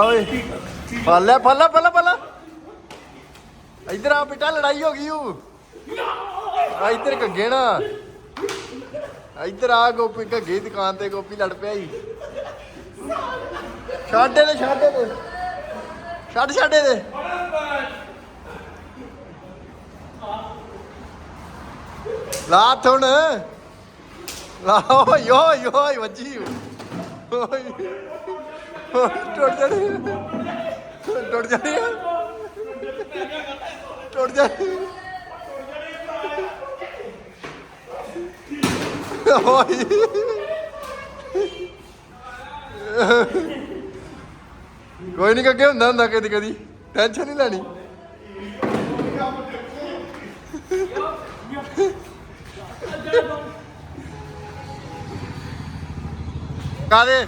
ਓਏ, ਫੜ ਲੈ ਫੜ ਲੈ ਫੜ ਲੈ ਫੜ ਲੈ। ਇੱਧਰ ਆ ਬੇਟਾ, ਲੜਾਈ ਹੋ ਗਈ ਉਹ ਆ ਇੱਧਰ ਕੱਗੇ ਨਾ। ਇੱਧਰ ਆ ਗੋਪੀ, ਘੱਗੇ ਦੁਕਾਨ ਤੇ ਗੋਪੀ ਲੜ ਪਿਆ ਈ। ਛੱਡ ਦੇ ਛੱਡ ਦੇ ਛੱਡ ਛੱਡ ਦੇ ਲਾ ਹੁਣ। ਲਾ ਓਏ ਓਏ, ਵੱਜੀ। ਓਏ। ਟੁੱਟ ਜਾਣੀ ਟੁੱਟ ਜਾਣੀ ਟੁੱਟ ਜਾਣੀ ਓਏ। ਕੋਈ ਨਹੀਂ ਕੱਗੇ ਹੁੰਦਾ ਹੁੰਦਾ ਕਦੀ ਕਦੀ। ਟੈਨਸ਼ਨ ਨਹੀਂ ਲੈਣੀ। ਕਾਦੇ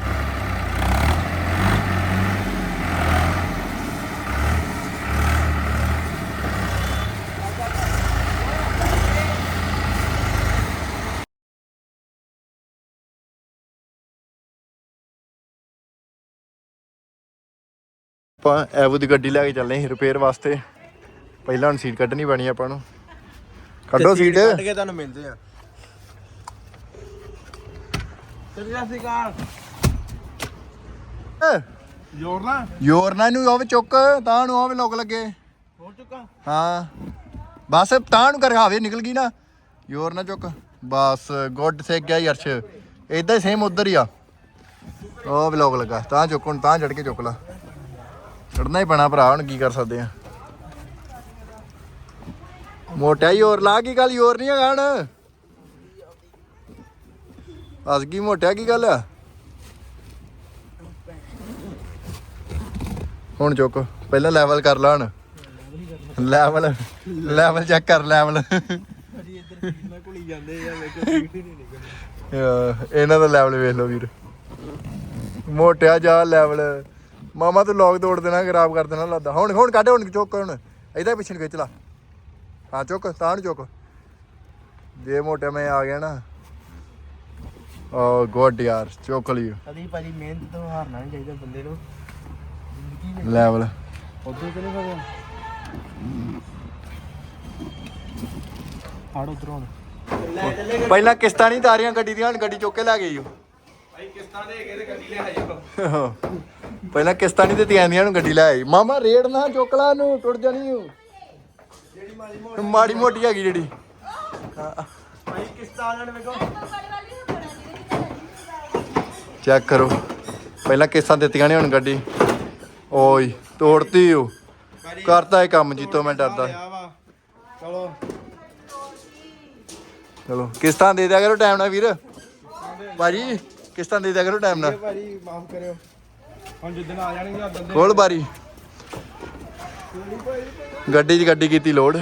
ਆਪਾਂ ਐਵੋ ਦੀ ਗੱਡੀ ਲੈ ਕੇ ਚੱਲੇ ਸੀ ਰਿਪੇਅਰ ਵਾਸਤੇ। ਪਹਿਲਾਂ ਹੁਣ ਸੀਟ ਕੱਢਣੀ ਪੈਣੀ ਆਪਾਂ ਨੂੰ। ਕੱਢੋ ਸੀਟ ਕੱਢ ਕੇ ਤੁਹਾਨੂੰ ਮਿਲਦੇ ਆ। ਸਤਿ ਸ਼੍ਰੀ ਅਕਾਲ। ਜੋਰ ਨਾ ਯੋਰ ਨਾ ਇਹਨੂੰ ਆਵੇ ਚੁੱਕ ਤਾਂ ਨੂੰ ਆਵੇ ਲੋਕ ਲੱਗੇ। ਹੋ ਚੁੱਕਾ। ਹਾਂ। ਬਸ ਤਾਂ ਨੂੰ ਕਰ ਹਾਵੇ ਨਿਕਲ ਗਈ ਨਾ। ਯੋਰ ਨਾ ਚੁੱਕ। ਬਸ ਗੁੱਡ ਸੇ ਗਿਆ ਯਰਸ਼। ਇਦਾਂ ਹੀ ਸੇਮ ਉਧਰ ਹੀ ਆ। ਉਹ ਵੀ ਲੋਕ ਲੱਗਾ। ਤਾਂ ਚੁੱਕ ਹੁਣ ਤਾਂ ਚੜ ਕੇ ਚੁੱਕ ਲਾ। ਚੜਨਾ ਹੀ ਪੈਣਾ ਭਰਾ, ਹੁਣ ਕੀ ਕਰ ਸਕਦੇ ਆ। ਮੋਟਾ ਹੀ ਹੋਰ ਲਾ, ਕੀ ਗੱਲ ਯੋਰ ਨਹੀਂ ਹੈਗਾ ਹਣ? ਅਸ ਕੀ ਮੋਟਿਆ, ਕੀ ਗੱਲ? ਆ ਹੁਣ ਚੁੱਕ, ਪਹਿਲਾਂ ਲੈਵਲ ਕਰ ਲਾ ਹੁਣ। ਲੈਵਲ ਲੈਵਲ ਚੈੱਕ ਕਰ ਲੈਵਲ ਇਹਨਾਂ ਦਾ ਲੈਵਲ ਵੇਖ ਲਓ ਵੀਰ। ਮੋਟਿਆ ਜਾ ਲੈਵਲ ਮਾਮਾ ਤੂੰ ਲੌਗ ਤੋੜ ਦੇਣਾ ਖਰਾਬ ਕਰ ਦੇਣਾ ਲੱਗਦਾ ਹੁਣ ਹੁਣ ਕੱਢ ਹੁਣ ਚੁੱਕ ਹੁਣ। ਇਹਦਾ ਪਿੱਛੇ ਨੂੰ ਖਿੱਚ ਲਾ। ਹਾਂ ਚੁੱਕ ਤਾਂ ਨੂੰ ਚੁੱਕ। ਜੇ ਮੋਟਿਆ ਮੈਂ ਆ ਗਿਆ ਨਾ। ਓ ਗੁੱਡ ਯਾਰ ਚੁੱਕ ਲਈ ਕਦੀ ਭਾਜੀ ਮਿਹਨਤ ਤੋਂ ਹਾਰਨਾ ਨਹੀਂ ਚਾਹੀਦਾ ਬੰਦੇ ਨੂੰ। ਜ਼ਿੰਦਗੀ ਲੈਵਲ ਉਦੋਂ ਤੇ ਨਹੀਂ ਪਤਾ ਫੜ ਉਧਰ ਹੁਣ। ਪਹਿਲਾਂ ਕਿਸ਼ਤਾਂ ਨਹੀਂ ਤਾਰੀਆਂ ਗੱਡੀ ਦੀਆਂ ਹੁਣ ਗੱਡੀ ਚੁੱਕ ਕੇ ਲੈ ਗਈ ਓ ਭਾਈ ਕਿਸ਼ਤਾਂ ਦੇ ਕੇ ਤੇ ਗੱਡੀ ਲੈ ਆਇਓ। ਪਹਿਲਾਂ ਕਿਸ਼ਤਾਂ ਨਹੀਂ ਦਿੱਤੀਆਂ ਜਾਂਦੀਆਂ ਨੂੰ ਗੱਡੀ ਲੈ ਆਈ ਮਾਮਾ ਰੇਡ ਨਾ ਚੁੱਕ ਲਾ ਨੂੰ ਟੁੱਟ ਜਾਣੀ ਓ। ਜਿਹੜੀ ਮਾੜੀ ਮੋਟੀ ਮਾੜੀ ਮੋਟੀ ਹੈਗੀ ਜਿਹੜੀ। ਭਾਈ ਕਿਸ਼ਤਾਂ ਵਾਲਿਆਂ ਨੇ ਵੇਖੋ। ਚੈੱਕ ਕਰੋ। ਪਹਿਲਾਂ ਕਿਸ਼ਤਾਂ ਦਿੱਤੀਆਂ ਨੇ ਹੁਣ ਗੱਡੀ। ਓਏ ਤੋੜਤੀ ਭਾਜੀ ਕਰਤਾ ਇਹ ਕੰਮ ਜੀਤੋ ਮੈਂ ਡਰਦਾ। ਚਲੋ। ਚਲੋ ਕਿਸ਼ਤਾਂ ਦੇ ਦਿਆ ਕਰੋ ਟਾਈਮ ਨਾਲ ਵੀਰ। ਭਾਜੀ ਕਿਸ਼ਤਾਂ ਦੇ ਦਿਆ ਕਰੋ ਟਾਈਮ ਨਾਲ। ਭਾਜੀ ਮਾਫ ਕਰਿਓ। ਹੁਣ ਜਿੱਦਣ ਆ ਜਾਣਗੇ ਉਦੋਂ ਦੇ ਖੋਲ ਬਾਰੀ। ਗੱਡੀ 'ਚ ਗੱਡੀ ਕੀਤੀ ਲੋਡ।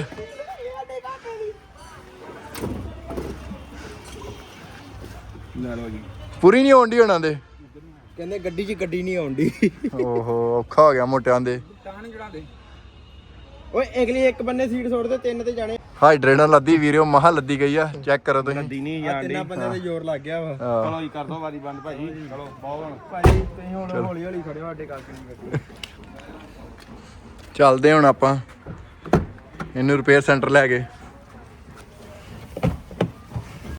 ਲੈ ਲਓ ਜੀ। ਪੂਰੀ ਨਹੀਂ ਹੋਣਦੀ ਉਹਨਾਂ ਦੇ? ਕਹਿੰਦੇ ਗੱਡੀ 'ਚ ਗੱਡੀ ਨਹੀਂ ਆਉਂਦੀ ਓਹੋ ਔਖਾ ਹੋ ਗਿਆ ਮੋਟਿਆਂ ਦੇ। ਟਾਣ ਜੜਾ ਦੇ। ਓਏ ਅਗਲੀ ਇੱਕ ਬੰਨੇ ਸੀਟ ਛੋੜ ਦੇ ਤਿੰਨ ਤੇ ਜਾਣੇ। ਹਾਈਡਰੇ ਨਾਲ ਲੱਦੀ ਵੀਰਿਓ ਮਹਾ ਲੱਦੀ ਗਈ ਆ ਚੈੱਕ ਕਰੋ ਤੁਸੀਂ। ਨਹੀਂ ਜਾਂਦੀ ਤਿੰਨਾਂ ਬੰਦੇ ਤੇ ਜ਼ੋਰ ਲੱਗ ਗਿਆ ਵਾ। ਹਾਂ। ਚਲੋ ਜੀ ਕਰ ਦੋ ਵਾਰੀ ਬੰਦ ਭਾਜੀ ਚਲੋ ਬਹੁਤ ਹੁਣ। ਭਾਜੀ ਤੁਸੀਂ ਹੁਣ ਹੌਲੀ ਹੌਲੀ ਖੜਿਓ ਸਾਡੇ ਕਰਕੇ ਨਹੀਂ ਚੱਲਦੇ ਹੁਣ ਆਪਾਂ। ਇਹਨੂੰ ਰਿਪੇਅਰ ਸੈਂਟਰ ਲੈ ਕੇ